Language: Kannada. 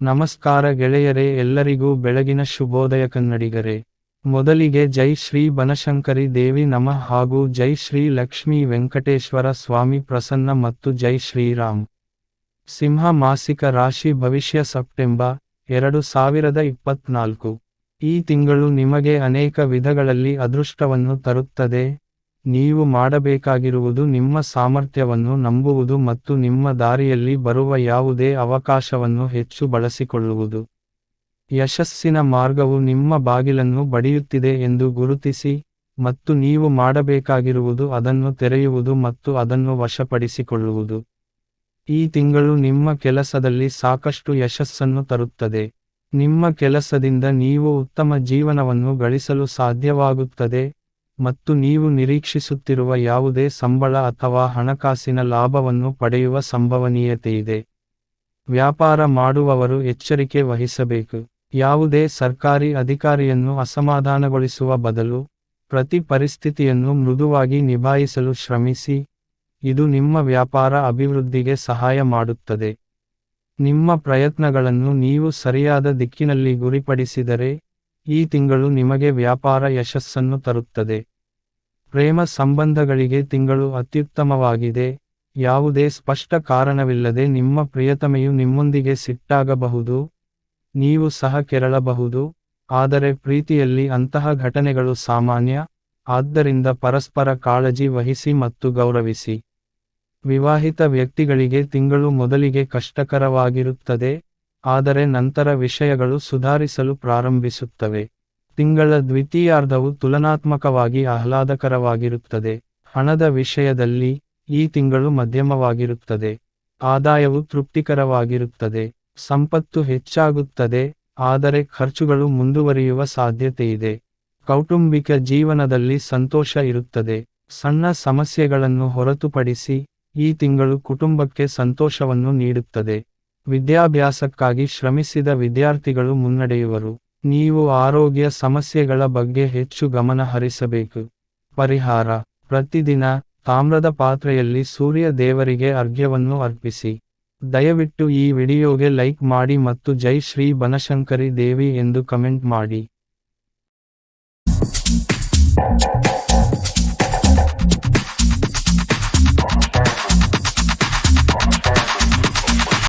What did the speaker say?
ನಮಸ್ಕಾರ ಗೆಳೆಯರೇ, ಎಲ್ಲರಿಗೂ ಬೆಳಗಿನ ಶುಭೋದಯ ಕನ್ನಡಿಗರೇ. ಮೊದಲಿಗೆ ಜೈ ಶ್ರೀ ಬನಶಂಕರಿ ದೇವಿ ನಮಃ ಹಾಗೂ ಜೈ ಶ್ರೀ ಲಕ್ಷ್ಮೀ ವೆಂಕಟೇಶ್ವರ ಸ್ವಾಮಿ ಪ್ರಸನ್ನ ಮತ್ತು ಜೈ ಶ್ರೀರಾಮ್. ಸಿಂಹ ಮಾಸಿಕ ರಾಶಿ ಭವಿಷ್ಯ ಸೆಪ್ಟೆಂಬರ್ ಎರಡು ಸಾವಿರದ ಇಪ್ಪತ್ನಾಲ್ಕು. ಈ ತಿಂಗಳು ನಿಮಗೆ ಅನೇಕ ವಿಧಗಳಲ್ಲಿ ಅದೃಷ್ಟವನ್ನು ತರುತ್ತದೆ. ನೀವು ಮಾಡಬೇಕಾಗಿರುವುದು ನಿಮ್ಮ ಸಾಮರ್ಥ್ಯವನ್ನು ನಂಬುವುದು ಮತ್ತು ನಿಮ್ಮ ದಾರಿಯಲ್ಲಿ ಬರುವ ಯಾವುದೇ ಅವಕಾಶವನ್ನು ಹೆಚ್ಚು ಬಳಸಿಕೊಳ್ಳುವುದು. ಯಶಸ್ಸಿನ ಮಾರ್ಗವು ನಿಮ್ಮ ಬಾಗಿಲನ್ನು ಬಡಿಯುತ್ತಿದೆ ಎಂದು ಗುರುತಿಸಿ ಮತ್ತು ನೀವು ಮಾಡಬೇಕಾಗಿರುವುದು ಅದನ್ನು ತೆರೆಯುವುದು ಮತ್ತು ಅದನ್ನು ವಶಪಡಿಸಿಕೊಳ್ಳುವುದು. ಈ ತಿಂಗಳು ನಿಮ್ಮ ಕೆಲಸದಲ್ಲಿ ಸಾಕಷ್ಟು ಯಶಸ್ಸನ್ನು ತರುತ್ತದೆ. ನಿಮ್ಮ ಕೆಲಸದಿಂದ ನೀವು ಉತ್ತಮ ಜೀವನವನ್ನು ಗಳಿಸಲು ಸಾಧ್ಯವಾಗುತ್ತದೆ. ಮತ್ತು ನೀವು ನಿರೀಕ್ಷಿಸುತ್ತಿರುವ ಯಾವುದೇ ಸಂಬಳ ಅಥವಾ ಹಣಕಾಸಿನ ಲಾಭವನ್ನು ಪಡೆಯುವ ಸಂಭವನೀಯತೆಯಿದೆ. ವ್ಯಾಪಾರ ಮಾಡುವವರು ಎಚ್ಚರಿಕೆ ವಹಿಸಬೇಕು. ಯಾವುದೇ ಸರ್ಕಾರಿ ಅಧಿಕಾರಿಯನ್ನು ಅಸಮಾಧಾನಗೊಳಿಸುವ ಬದಲು ಪ್ರತಿ ಪರಿಸ್ಥಿತಿಯನ್ನು ಮೃದುವಾಗಿ ನಿಭಾಯಿಸಲು ಶ್ರಮಿಸಿ, ಇದು ನಿಮ್ಮ ವ್ಯಾಪಾರ ಅಭಿವೃದ್ಧಿಗೆ ಸಹಾಯ ಮಾಡುತ್ತದೆ. ನಿಮ್ಮ ಪ್ರಯತ್ನಗಳನ್ನು ನೀವು ಸರಿಯಾದ ದಿಕ್ಕಿನಲ್ಲಿ ಗುರಿಪಡಿಸಿದರೆ ಈ ತಿಂಗಳು ನಿಮಗೆ ವ್ಯಾಪಾರ ಯಶಸ್ಸನ್ನು ತರುತ್ತದೆ. ಪ್ರೇಮ ಸಂಬಂಧಗಳಿಗೆ ತಿಂಗಳು ಅತ್ಯುತ್ತಮವಾಗಿದೆ. ಯಾವುದೇ ಸ್ಪಷ್ಟ ಕಾರಣವಿಲ್ಲದೆ ನಿಮ್ಮ ಪ್ರಿಯತಮೆಯು ನಿಮ್ಮೊಂದಿಗೆ ಸಿಟ್ಟಾಗಬಹುದು. ನೀವು ಸಹ ಕೆರಳಬಹುದು. ಆದರೆ ಪ್ರೀತಿಯಲ್ಲಿ ಅಂತಹ ಘಟನೆಗಳು ಸಾಮಾನ್ಯ. ಆದ್ದರಿಂದ ಪರಸ್ಪರ ಕಾಳಜಿ ವಹಿಸಿ ಮತ್ತು ಗೌರವಿಸಿ. ವಿವಾಹಿತ ವ್ಯಕ್ತಿಗಳಿಗೆ ತಿಂಗಳು ಮೊದಲಿಗೆ ಕಷ್ಟಕರವಾಗಿರುತ್ತದೆ. ಆದರೆ ನಂತರ ವಿಷಯಗಳು ಸುಧಾರಿಸಲು ಪ್ರಾರಂಭಿಸುತ್ತವೆ. ತಿಂಗಳ ದ್ವಿತೀಯಾರ್ಧವು ತುಲನಾತ್ಮಕವಾಗಿ ಆಹ್ಲಾದಕರವಾಗಿರುತ್ತದೆ. ಹಣದ ವಿಷಯದಲ್ಲಿ ಈ ತಿಂಗಳು ಮಧ್ಯಮವಾಗಿರುತ್ತದೆ. ಆದಾಯವು ತೃಪ್ತಿಕರವಾಗಿರುತ್ತದೆ. ಸಂಪತ್ತು ಹೆಚ್ಚಾಗುತ್ತದೆ, ಆದರೆ ಖರ್ಚುಗಳು ಮುಂದುವರಿಯುವ ಸಾಧ್ಯತೆಯಿದೆ. ಕೌಟುಂಬಿಕ ಜೀವನದಲ್ಲಿ ಸಂತೋಷ ಇರುತ್ತದೆ. ಸಣ್ಣ ಸಮಸ್ಯೆಗಳನ್ನು ಹೊರತುಪಡಿಸಿ ಈ ತಿಂಗಳು ಕುಟುಂಬಕ್ಕೆ ಸಂತೋಷವನ್ನು ನೀಡುತ್ತದೆ. ವಿದ್ಯಾಭ್ಯಾಸಕ್ಕಾಗಿ ಶ್ರಮಿಸಿದ ವಿದ್ಯಾರ್ಥಿಗಳು ಮುನ್ನಡೆಯುವರು. ನೀವು ಆರೋಗ್ಯ ಸಮಸ್ಯೆಗಳ ಬಗ್ಗೆ ಹೆಚ್ಚು ಗಮನ ಹರಿಸಬೇಕು. ಪರಿಹಾರ. ಪ್ರತಿದಿನ ತಾಮ್ರದ ಪಾತ್ರೆಯಲ್ಲಿ ಸೂರ್ಯ ದೇವರಿಗೆ ಅರ್ಘ್ಯವನ್ನು ಅರ್ಪಿಸಿ. ದಯವಿಟ್ಟು ಈ ವಿಡಿಯೋಗೆ ಲೈಕ್ ಮಾಡಿ ಮತ್ತು ಜೈ ಶ್ರೀ ಬನಶಂಕರಿ ದೇವಿ ಎಂದು ಕಮೆಂಟ್ ಮಾಡಿ.